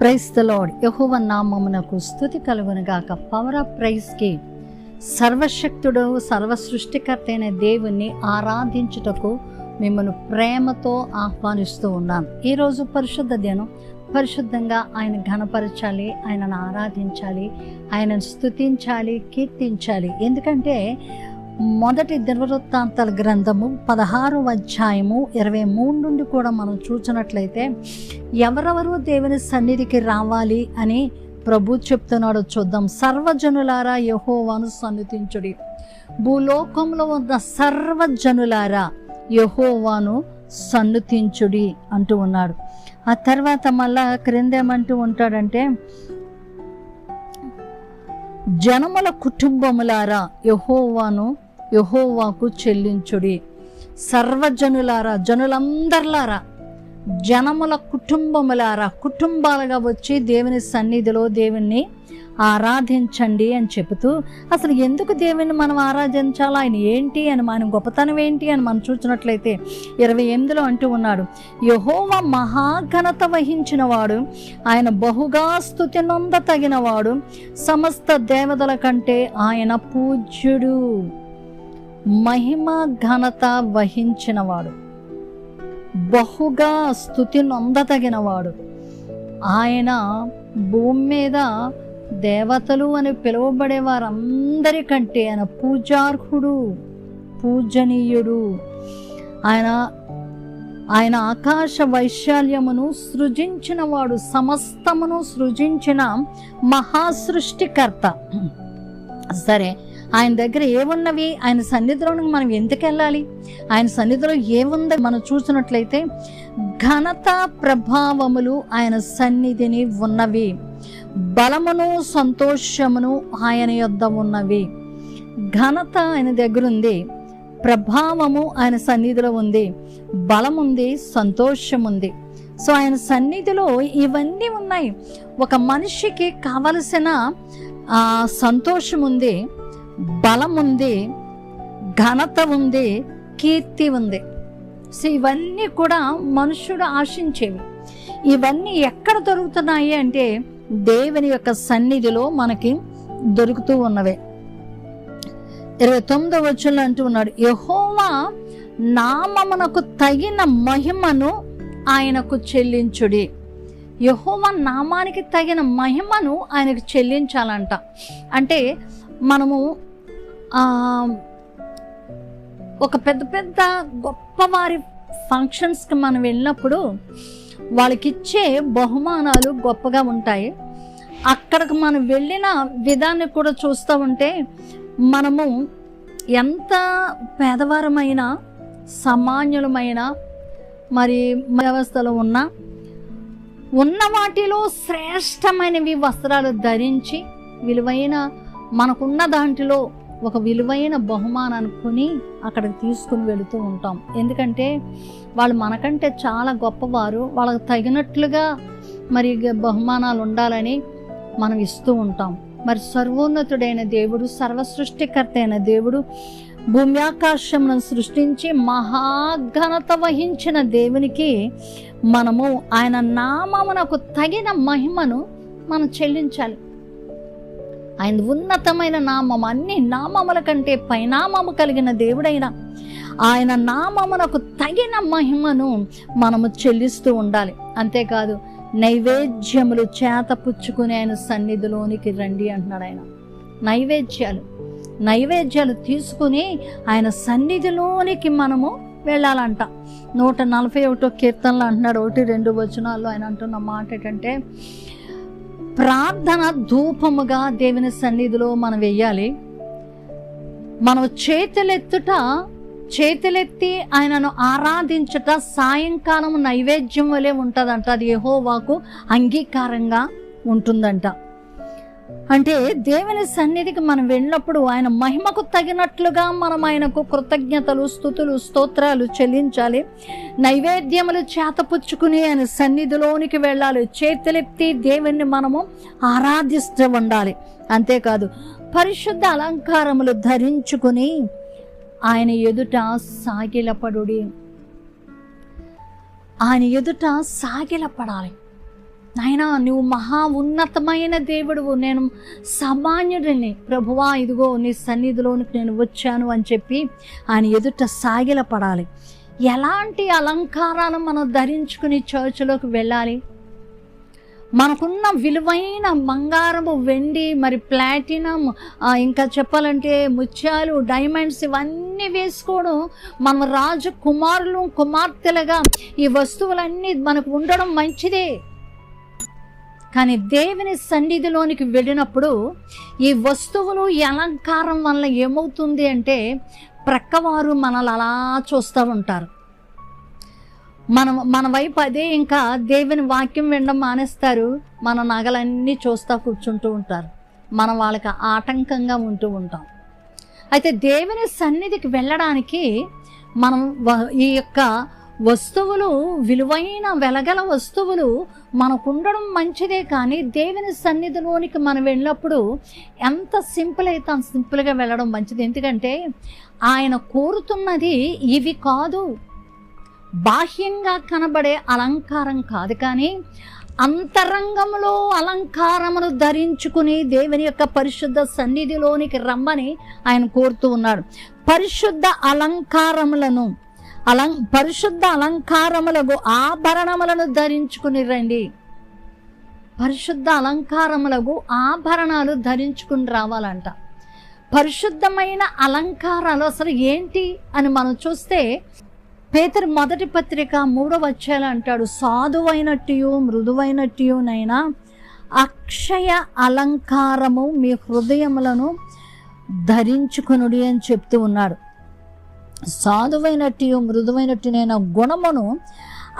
Price the lord. యహోవ నామమునకు స్థుతి కలుగునుగాక. పవర్ ఆఫ్ ప్రైజ్కి సర్వశక్తుడు సర్వసృష్టికర్త అయిన దేవుణ్ణి ఆరాధించుటకు మిమ్మల్ని ప్రేమతో ఆహ్వానిస్తూ ఉన్నాను. ఈరోజు పరిశుద్ధ దినం. పరిశుద్ధంగా ఆయన ఘనపరచాలి ఆయనను ఆరాధించాలి ఆయనను స్తుతించాలి కీర్తించాలి. ఎందుకంటే మొదటి దినవృత్తాంతాల గ్రంథము పదహారు అధ్యాయము ఇరవై మూడు నుండి కూడా మనం చూసినట్లయితే ఎవరెవరు దేవుని సన్నిధికి రావాలి అని ప్రభు చెప్తున్నాడు చూద్దాం. సర్వజనులారా యహోవాను సన్నిధించుడి. భూలోకంలో ఉన్న సర్వజనులారా యహోవాను సన్నుతించుడి అంటూ ఉన్నాడు. ఆ తర్వాత మళ్ళా క్రిందేమంటూ ఉంటాడంటే జనముల కుటుంబములారా యహోవాను యహోవాకు చెల్లించుడి. సర్వజనులారా జనులందరిలారా జనముల కుటుంబములారా కుటుంబాలుగా వచ్చి దేవుని సన్నిధిలో దేవుణ్ణి ఆరాధించండి అని చెబుతూ అసలు ఎందుకు దేవుని మనం ఆరాధించాలి? ఆయన ఏంటి? అని మన గొప్పతనం ఏంటి? అని మనం చూసినట్లయితే ఇరవై ఎనిమిదిలో అంటూ ఉన్నాడు యహోవ మహాఘనత వహించిన వాడు ఆయన బహుగా స్థుతి నొందతగినవాడు సమస్త దేవతల కంటే ఆయన పూజ్యుడు. మహిమ ఘనత వహించినవాడు. బహుగా స్థుతినొందతగినవాడు ఆయన భూమి మీద దేవతలు అని పిలువబడే వారందరికంటే ఆయన పూజార్హుడు పూజనీయుడు. ఆయన ఆయన ఆకాశ వైశాల్యమును సృజించినవాడు సమస్తమును సృజించిన మహాసృష్టికర్త. సరే ఆయన దగ్గర ఏమున్నవి? ఆయన సన్నిధిలోనికి మనం ఎందుకు వెళ్ళాలి? ఆయన సన్నిధిలో ఏముందో? మనం చూసినట్లయితే ఘనత ప్రభావములు ఆయన సన్నిధిని ఉన్నవి. బలమును సంతోషమును ఆయన యొద్ద ఉన్నవి. ఘనత ఆయన దగ్గర ఉంది. ప్రభావము ఆయన సన్నిధిలో ఉంది. బలం ఉంది సంతోషం ఉంది. సో ఆయన సన్నిధిలో ఇవన్నీ ఉన్నాయి. ఒక మనిషికి కావలసిన సంతోషం ఉంది. బలం ఉంది ఘనత ఉంది కీర్తి ఉంది. సో ఇవన్నీ కూడా మనుషుడు ఆశించేవి. ఇవన్నీ ఎక్కడ దొరుకుతున్నాయి అంటే దేవుని యొక్క సన్నిధిలో మనకి దొరుకుతూ ఉన్నవే. ఇరవై తొమ్మిదో వచ్చులు అంటూ ఉన్నాడు యహోవా నామమునకు తగిన మహిమను ఆయనకు చెల్లించుడి. యహోవా నామానికి తగిన మహిమను ఆయనకు చెల్లించాలంట. అంటే మనము ఒక పెద్ద పెద్ద గొప్పవారి ఫంక్షన్స్కి మనం వెళ్ళినప్పుడు వాళ్ళకి ఇచ్చే బహుమానాలు గొప్పగా ఉంటాయి. అక్కడికి మనం వెళ్ళిన విధాన్ని కూడా చూస్తూ ఉంటే మనము ఎంత పేదవారమైన సామాన్యులమైన మరి వ్యవస్థలో ఉన్న ఉన్న వాటిలో శ్రేష్టమైనవి వస్త్రాలు ధరించి విలువైన మనకున్న దాంట్లో ఒక విలువైన బహుమానం అనుకుని అక్కడికి తీసుకుని వెళుతూ ఉంటాం. ఎందుకంటే వాళ్ళు మనకంటే చాలా గొప్పవారు వాళ్ళకి తగినట్లుగా మరి బహుమానాలు ఉండాలని మనం ఇస్తూ ఉంటాం. మరి సర్వోన్నతుడైన దేవుడు సర్వసృష్టికర్త అయిన దేవుడు భూమి సృష్టించి మహాఘనత వహించిన దేవునికి మనము ఆయన నామమునకు తగిన మహిమను మనం చెల్లించాలి. ఆయన ఉన్నతమైన నామం అన్ని నామముల కంటే పైనామము కలిగిన దేవుడైన ఆయన నామమునకు తగిన మహిమను మనము చెల్లిస్తూ ఉండాలి. అంతేకాదు నైవేద్యములు చేత పుచ్చుకుని ఆయన సన్నిధిలోనికి రండి అంటున్నాడు ఆయన. నైవేద్యాలు నైవేద్యాలు తీసుకుని ఆయన సన్నిధిలోనికి మనము వెళ్ళాలంట. నూట నలభై ఒకటో కీర్తనలు అంటున్నాడు ఒకటి రెండు వచనాల్లో ఆయన అంటున్న మాట ఏంటంటే ప్రార్థన ధూపముగా దేవుని సన్నిధిలో మనం వెయ్యాలి మనం చేతులెత్తుట చేతులెత్తి ఆయనను ఆరాధించుట సాయంకాలం నైవేద్యం వలె ఉంటుందంట. అది యహోవాకు అంగీకారంగా ఉంటుందంట. అంటే దేవుని సన్నిధికి మనం వెళ్ళినప్పుడు ఆయన మహిమకు తగినట్లుగా మనం ఆయనకు కృతజ్ఞతలు స్థుతులు స్తోత్రాలు చెల్లించాలి. నైవేద్యములు చేతపుచ్చుకుని ఆయన సన్నిధిలోనికి వెళ్ళాలి. చేతులెత్తి దేవుణ్ణి మనము ఆరాధిస్తూ ఉండాలి. అంతేకాదు పరిశుద్ధ అలంకారములు ధరించుకుని ఆయన ఎదుట సాగిలపడుడి. ఆయన ఎదుట సాగిలపడాలి. నాయనా నువ్వు మహా ఉన్నతమైన దేవుడువు. నేను సామాన్యుడిని. ప్రభువా ఇదిగో నీ సన్నిధిలోనికి నేను వచ్చాను అని చెప్పి ఆయన ఎదుట సాగిల పడాలి ఎలాంటి అలంకారాలు మనం ధరించుకుని చర్చిలోకి వెళ్ళాలి? మనకున్న విలువైన బంగారము వెండి మరి ప్లాటినం ఇంకా చెప్పాలంటే ముత్యాలు డైమండ్స్ ఇవన్నీ వేసుకోవడం మనం రాజు కుమారులు కుమార్తెలుగా ఈ వస్తువులన్నీ మనకు ఉండడం మంచిదే. కానీ దేవుని సన్నిధిలోనికి వెళ్ళినప్పుడు ఈ వస్తువులు ఈ అలంకారం వల్ల ఏమవుతుంది అంటే ప్రక్కవారు మనల్ని అలా చూస్తూ ఉంటారు. మన మన వైపు అదే ఇంకా దేవుని వాక్యం వినడం మానేస్తారు. మన నగలన్నీ చూస్తూ కూర్చుంటూ ఉంటారు. మనం వాళ్ళకి ఆటంకంగా ఉంటూ ఉంటాం. అయితే దేవుని సన్నిధికి వెళ్ళడానికి మనం ఈ యొక్క వస్తువులు విలువైన వెలగల వస్తువులు మనకు ఉండడం మంచిదే కానీ దేవుని సన్నిధిలోనికి మనం వెళ్ళినప్పుడు ఎంత సింపుల్ అయితే అంత సింపుల్గా వెళ్ళడం మంచిది. ఎందుకంటే ఆయన కోరుతున్నది ఇవి కాదు. బాహ్యంగా కనబడే అలంకారం కాదు కానీ అంతరంగంలో అలంకారమును ధరించుకుని దేవుని యొక్క పరిశుద్ధ సన్నిధిలోనికి రమ్మని ఆయన కోరుతూ ఉన్నాడు. పరిశుద్ధ అలంకారములను అలం పరిశుద్ధ అలంకారములకు ఆభరణములను ధరించుకుని రండి. పరిశుద్ధ అలంకారములకు ఆభరణాలు ధరించుకుని రావాలంట. పరిశుద్ధమైన అలంకారాలు అసలు ఏంటి అని మనం చూస్తే పేతురు మొదటి పత్రిక మూడవ వచ్చేలా అంటాడు సాధువైనట్టు మృదువైనట్టునైనా అక్షయ అలంకారము మీ హృదయములను ధరించుకునుడి అని చెప్తూ ఉన్నాడు. సాధువైనట్టు మృదువైనట్టునైన గుణమును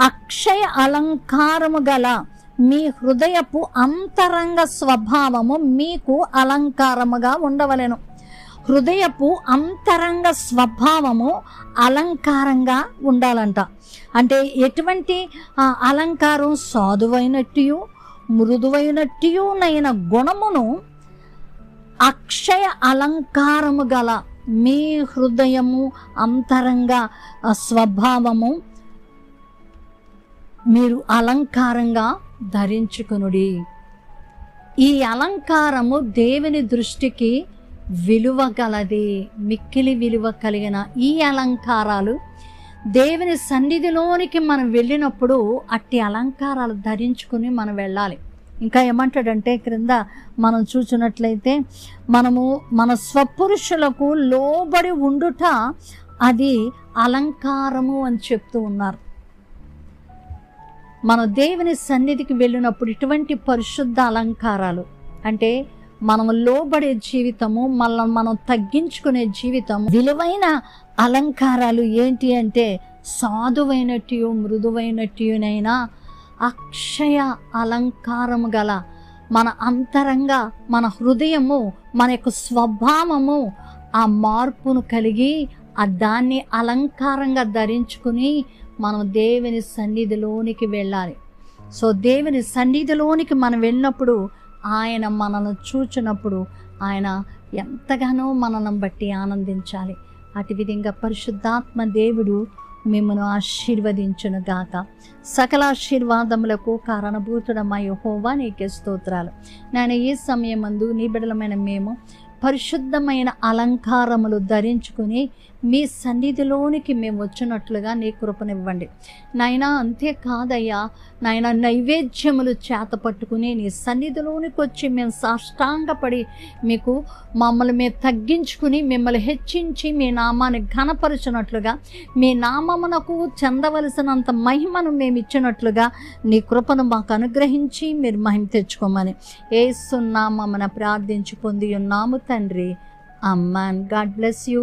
అక్షయ అలంకారము గల మీ హృదయపు అంతరంగ స్వభావము మీకు అలంకారముగా ఉండవలెను. హృదయపు అంతరంగ స్వభావము అలంకారంగా ఉండాలంట. అంటే ఎటువంటి ఆ, అలంకారం సాధువైనట్టు మృదువైనట్టునైన గుణమును అక్షయ అలంకారము గల మీ హృదయము అంతరంగ స్వభావము మీరు అలంకారంగా ధరించుకునుడి. ఈ అలంకారము దేవుని దృష్టికి విలువ గలది మిక్కిలి విలువ కలిగిన ఈ అలంకారాలు. దేవుని సన్నిధిలోనికి మనం వెళ్ళినప్పుడు అట్టి అలంకారాలు ధరించుకుని మనం వెళ్ళాలి. ఇంకా ఏమంటాడంటే క్రింద మనం చూసినట్లయితే మనము మన స్వపురుషులకు లోబడి ఉండుట అది అలంకారము అని చెప్తూ ఉన్నారు. మన దేవుని సన్నిధికి వెళ్ళినప్పుడు ఇటువంటి పరిశుద్ధ అలంకారాలు అంటే మనం లోబడే జీవితము మనల్ని మనం తగ్గించుకునే జీవితం విలువైన అలంకారాలు ఏంటి అంటే సాధువైనట్టు మృదువైనట్టునైనా అక్షయ అలంకారము గల మన అంతరంగా మన హృదయము మన యొక్క స్వభావము ఆ మార్పును కలిగి ఆ దాన్ని అలంకారంగా ధరించుకుని మనం దేవుని సన్నిధిలోనికి వెళ్ళాలి. సో దేవుని సన్నిధిలోనికి మనం వెళ్ళినప్పుడు ఆయన మనల్ని చూచినప్పుడు ఆయన ఎంతగానో మనల్ని బట్టి ఆనందించాలి. అటు విధంగా పరిశుద్ధాత్మ దేవుడు మిమ్మను ఆశీర్వదించును గాక. సకల ఆశీర్వాదములకు కారణభూతుడమా హోవా నీకే స్తోత్రాలు. నేను ఈ సమయమందు నీ బిడలమైన మేము పరిశుద్ధమైన అలంకారములు ధరించుకుని మీ సన్నిధిలోనికి మేము వచ్చినట్లుగా నీ కృపనివ్వండి. నాయనా అంతేకాదయ్యా నాయన నైవేద్యములు చేత పట్టుకుని నీ సన్నిధిలోనికి వచ్చి మేము సాష్టాంగపడి మీకు మమ్మల్ని మేము తగ్గించుకుని మిమ్మల్ని హెచ్చించి మీ నామాన్ని ఘనపరిచినట్లుగా మీ నామమునకు చెందవలసినంత మహిమను మేము ఇచ్చినట్లుగా నీ కృపను మాకు అనుగ్రహించి మీరు మహిమ తెచ్చుకోమని ఏసున్నామన ప్రార్థించి పొంది ఉన్నాము తండ్రి. Amman God bless you